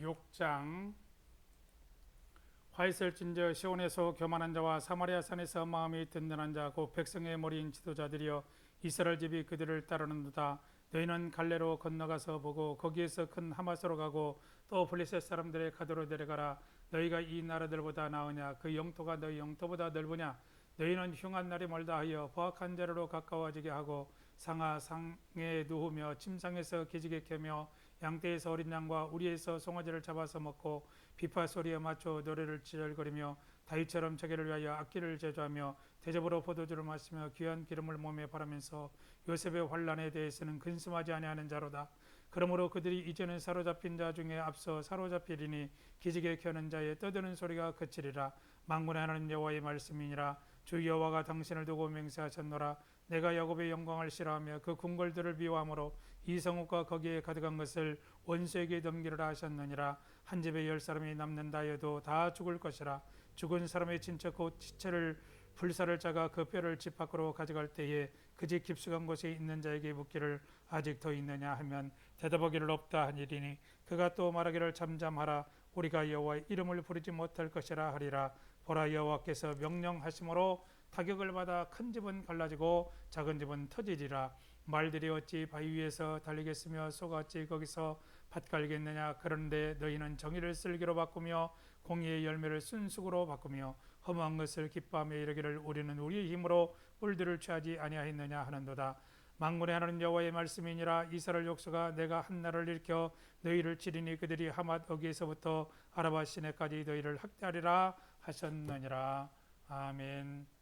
6장. 화이셀진저 시온에서 교만한 자와 사마리아 산에서 마음이 든든한 자 곧 백성의 머리인 지도자들이여 이스라엘 집이 그들을 따르는도다. 너희는 갈래로 건너가서 보고 거기에서 큰 하마스로 가고 또 블레셋 사람들의 가도로 내려가라. 너희가 이 나라들보다 나으냐? 그 영토가 너희 영토보다 넓으냐? 너희는 흉한 날이 멀다 하여 포악한 자리로 가까워지게 하고 상하 상에 누우며 침상에서 기지개 켜며 양떼에서 어린 양과 우리에서 송아지를 잡아서 먹고 비파 소리에 맞춰 노래를 지절거리며 다윗처럼 자기를 위하여 악기를 제조하며 대접으로 포도주를 마시며 귀한 기름을 몸에 바르면서 요셉의 환란에 대해서는 근심하지 아니하는 자로다. 그러므로 그들이 이제는 사로잡힌 자 중에 앞서 사로잡히리니 기지개 켜는 자의 떠드는 소리가 그치리라. 만군의 하나님 여호와의 말씀이니라. 주 여호와가 당신을 두고 맹세하셨노라. 내가 야곱의 영광을 싫어하며 그 궁궐들을 미워함으로 이 성읍과 거기에 가득한 것을 원수에게 넘기리라 하셨느니라. 한 집에 열 사람이 남는다 해도 다 죽을 것이라. 죽은 사람의 친척 곧 지체를 불사를 짜가 그 뼈를 집 밖으로 가져갈 때에 그집 깊숙한 곳에 있는 자에게 묻기를 아직 더 있느냐 하면 대답하기를 없다 하니리니 그가 또 말하기를 잠잠하라. 우리가 여호와의 이름을 부르지 못할 것이라 하리라. 보라 여호와께서 명령하심으로 타격을 받아 큰 집은 갈라지고 작은 집은 터지리라. 말들이 어찌 바위 위에서 달리겠으며 소가 어찌 거기서 밭 갈겠느냐? 그런데 너희는 정의를 쓸기로 바꾸며 공의의 열매를 순숙으로 바꾸며 험한 것을 기뻐하며 이르기를 우리는 우리의 힘으로 뿔들을 취하지 아니하였느냐 하는도다. 만군의 하나님 여호와의 말씀이니라. 이스라엘 족속아 내가 한 나라를 일으켜 너희를 치리니 그들이 하맛 어기에서부터 아라바 시내까지 너희를 학대하리라 하셨느니라. 아멘